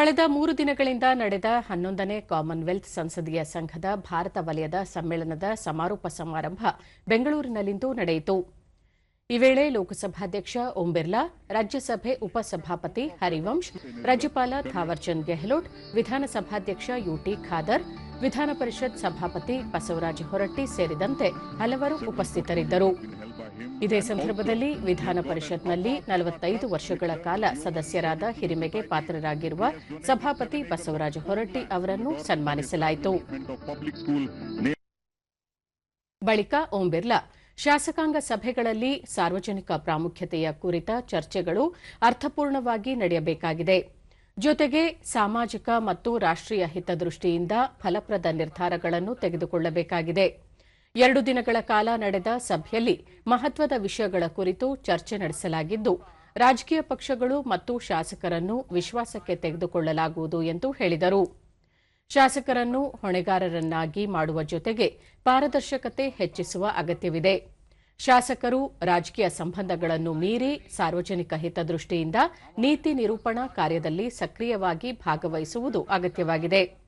ಕಳೆದ ಮೂರು ದಿನಗಳಿಂದ ನಡೆದ ಹನ್ನೊಂದನೇ ಕಾಮನ್ವೆಲ್ತ್ ಸಂಸದೀಯ ಸಂಘದ ಭಾರತ ವಲಯದ ಸಮ್ಮೇಳನದ ಸಮಾರೋಪ ಸಮಾರಂಭ ಬೆಂಗಳೂರಿನಲ್ಲಿಂದು ನಡೆಯಿತು. ಈ ವೇಳೆ ಲೋಕಸಭಾಧ್ಯಕ್ಷ ಓಂ ಬಿರ್ಲಾ, ರಾಜ್ಯಸಭೆ ಉಪಸಭಾಪತಿ ಹರಿವಂಶ್, ರಾಜ್ಯಪಾಲ ಥಾವರ್ಚಂದ್ ಗೆಹ್ಲೋಟ್, ವಿಧಾನಸಭಾಧ್ಯಕ್ಷ ಯುಟಿ ಖಾದರ್ ವಿಧಾನಪರಿಷತ್ ಸಭಾಪತಿ ಬಸವರಾಜ ಹೊರಟ್ಟಿ ಸೇರಿದಂತೆ ಹಲವರು ಉಪಸ್ಥಿತರಿದ್ದರು. ಇದೇ ಸಂದರ್ಭದಲ್ಲಿ ವಿಧಾನ ಪರಿಷತ್ನಲ್ಲಿ ನಲವತ್ತೈದು ವರ್ಷಗಳ ಕಾಲ ಸದಸ್ಯರಾದ ಹಿರಿಮೆಗೆ ಪಾತ್ರರಾಗಿರುವ ಸಭಾಪತಿ ಬಸವರಾಜ ಹೊರಟ್ಟಿ ಅವರನ್ನು ಸನ್ಮಾನಿಸಲಾಯಿತು. ಬಳಿಕ ಓಂ ಬಿರ್ಲಾ, ಶಾಸಕಾಂಗ ಸಭೆಗಳಲ್ಲಿ ಸಾರ್ವಜನಿಕ ಪ್ರಾಮುಖ್ಯತೆಯ ಕುರಿತ ಚರ್ಚೆಗಳು ಅರ್ಥಪೂರ್ಣವಾಗಿ ನಡೆಯಬೇಕಾಗಿದೆ. ಜೊತೆಗೆ ಸಾಮಾಜಿಕ ಮತ್ತು ರಾಷ್ಟೀಯ ಹಿತದೃಷ್ಟಿಯಿಂದ ಫಲಪ್ರದ ನಿರ್ಧಾರಗಳನ್ನು ತೆಗೆದುಕೊಳ್ಳಬೇಕಾಗಿದೆ. ಎರಡು ದಿನಗಳ ಕಾಲ ನಡೆದ ಸಭೆಯಲ್ಲಿ ಮಹತ್ವದ ವಿಷಯಗಳ ಕುರಿತು ಚರ್ಚೆ ನಡೆಸಲಾಗಿದ್ದು, ರಾಜಕೀಯ ಪಕ್ಷಗಳು ಮತ್ತು ಶಾಸಕರನ್ನು ವಿಶ್ವಾಸಕ್ಕೆ ತೆಗೆದುಕೊಳ್ಳಲಾಗುವುದು ಎಂದು ಹೇಳಿದರು. ಶಾಸಕರನ್ನು ಹೊಣೆಗಾರರನ್ನಾಗಿ ಮಾಡುವ ಜೊತೆಗೆ ಪಾರದರ್ಶಕತೆ ಹೆಚ್ಚಿಸುವ ಅಗತ್ಯವಿದೆ. ಶಾಸಕರು ರಾಜಕೀಯ ಸಂಬಂಧಗಳನ್ನು ಮೀರಿ ಸಾರ್ವಜನಿಕ ಹಿತದೃಷ್ಟಿಯಿಂದ ನೀತಿ ನಿರೂಪಣಾ ಕಾರ್ಯದಲ್ಲಿ ಸಕ್ರಿಯವಾಗಿ ಭಾಗವಹಿಸುವುದು ಅಗತ್ಯವಾಗಿದೆ.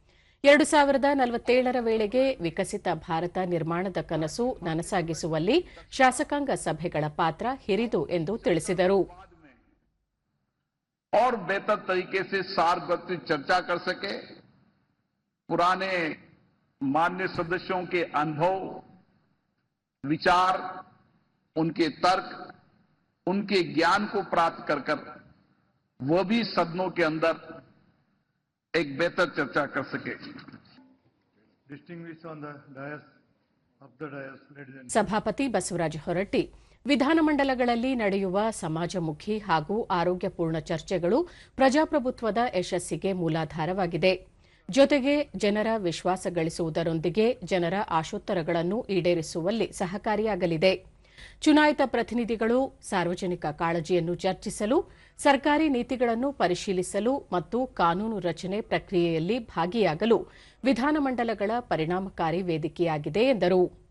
ಎರಡು ಸಾವಿರದ ನಲವತ್ತೇಳರ ವೇಳೆಗೆ ವಿಕಸಿತ ಭಾರತ ನಿರ್ಮಾಣದ ಕನಸು ನನಸಾಗಿಸುವಲ್ಲಿ ಶಾಸಕಾಂಗ ಸಭೆಗಳ ಪಾತ್ರ ಹಿರಿದು ಎಂದು ತಿಳಿಸಿದರು और बेहतर तरीके से सार्वत्रिक चर्चा कर सके पुराने मान्य सदस्यों के अनुभव विचार उनके तर्क उनके ज्ञान को प्राप्त कर कर वह भी सदनों के अंदर एक बेहतर चर्चा कर सके distinguished on the dais of the dais, ladies and ಸಭಾಪತಿ ಬಸವರಾಜ ಹೊರಟ್ಟಿ ವಿಧಾನಮಂಡಲಗಳಲ್ಲಿ ನಡೆಯುವ ಸಮಾಜಮುಖಿ ಹಾಗೂ ಆರೋಗ್ಯಪೂರ್ಣ ಚರ್ಚೆಗಳು ಪ್ರಜಾಪ್ರಭುತ್ವದ ಯಶಸ್ಸಿಗೆ ಮೂಲಾಧಾರವಾಗಿದೆ ಜೊತೆಗೆ ಜನರ ವಿಶ್ವಾಸ ಗಳಿಸುವುದರೊಂದಿಗೆ ಜನರ ಆಶೋತ್ತರಗಳನ್ನು ಈಡೇರಿಸುವಲ್ಲಿ ಸಹಕಾರಿಯಾಗಲಿದೆ ಚುನಾಯಿತ ಪ್ರತಿನಿಧಿಗಳು ಸಾರ್ವಜನಿಕ ಕಾಳಜಿಯನ್ನು ಚರ್ಚಿಸಲು, ಸರ್ಕಾರಿ ನೀತಿಗಳನ್ನು ಪರಿಶೀಲಿಸಲು ಮತ್ತು ಕಾನೂನು ರಚನೆ ಪ್ರಕ್ರಿಯೆಯಲ್ಲಿ ಭಾಗಿಯಾಗಲು ವಿಧಾನಮಂಡಲಗಳ ಪರಿಣಾಮಕಾರಿ ವೇದಿಕೆಯಾಗಿದೆ ಎಂದರು.